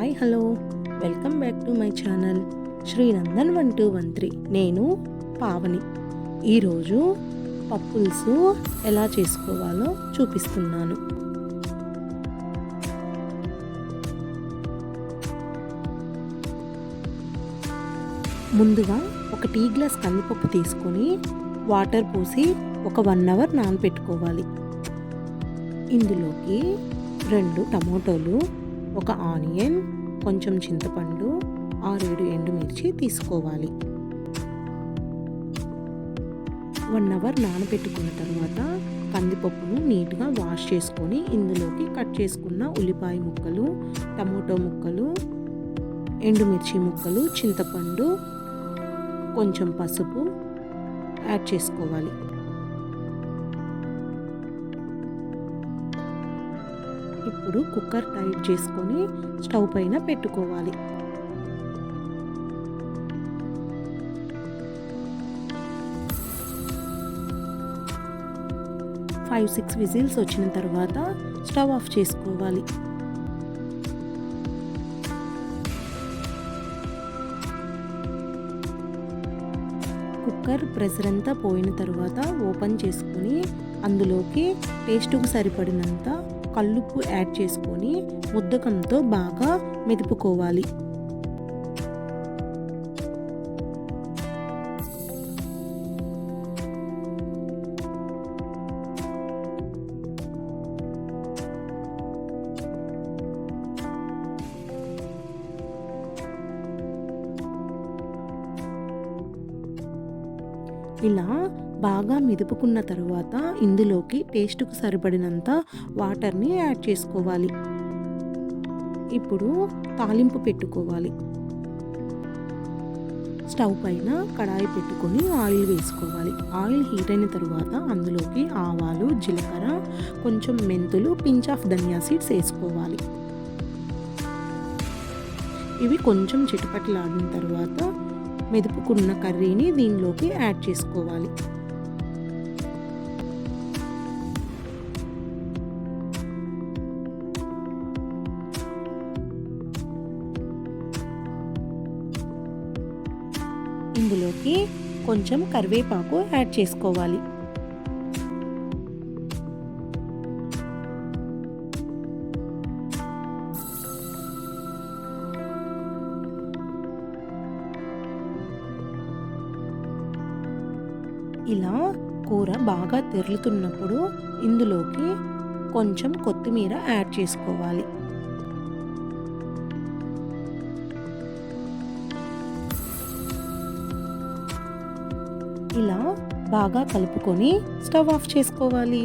Hi hello. Welcome back to my channel Shrinandan one two one three. నేను పావని. ఈరోజు పప్పుల్సు ఎలా చేసుకోవాలో చూపిస్తున్నాను. ముందుగా ఒక టీ గ్లాస్ కందిపప్పు తీసుకొని వాటర్ పోసి ఒక వన్ అవర్ నానబెట్టుకోవాలి ఇందులోకి రెండు టమోటోలు ఒక ఆనియన్ కొంచెం చింతపండు ఆరేడు ఎండుమిర్చి తీసుకోవాలి. వన్ అవర్ నానబెట్టుకున్న తర్వాత కందిపప్పును నీట్గా వాష్ చేసుకొని ఇందులోకి కట్ చేసుకున్న ఉల్లిపాయ ముక్కలు టమోటో ముక్కలు ఎండుమిర్చి ముక్కలు చింతపండు కొంచెం పసుపు యాడ్ చేసుకోవాలి. ఇప్పుడు కుక్కర్ టైట్ చేసుకొని స్టవ్ పైన పెట్టుకోవాలి. ఫైవ్ సిక్స్ విజిల్స్ వచ్చిన తర్వాత స్టవ్ ఆఫ్ చేసుకోవాలి. కుక్కర్ ప్రెషర్ అంతా పోయిన తర్వాత ఓపెన్ చేసుకొని అందులోకి టేస్ట్కు సరిపడినంత కల్లుప్పు యాడ్ చేసుకొని ముద్దకంతో బాగా మెదుపుకోవాలి. ఇలా బాగా మెదుపుకున్న తర్వాత ఇందులోకి టేస్ట్కు సరిపడినంత వాటర్ని యాడ్ చేసుకోవాలి. ఇప్పుడు తాలింపు పెట్టుకోవాలి. స్టవ్ పైన కడాయి పెట్టుకొని ఆయిల్ వేసుకోవాలి. ఆయిల్ హీట్ అయిన తర్వాత అందులోకి ఆవాలు జీలకర్ర కొంచెం మెంతులు పించ్ ఆఫ్ ధనియా సీడ్స్ వేసుకోవాలి. ఇవి కొంచెం చిటపటలాడిన తర్వాత మెదుపుకున్న కర్రీని దీనిలోకి యాడ్ చేసుకోవాలి. ఇందులోకి కొంచెం కరివేపాకు యాడ్ చేసుకోవాలి. ఇలా కూర బాగా తెరులుతున్నప్పుడు ఇందులోకి కొంచెం కొత్తిమీర యాడ్ చేసుకోవాలి. ఇలా బాగా కలుపుకొని స్టవ్ ఆఫ్ చేసుకోవాలి.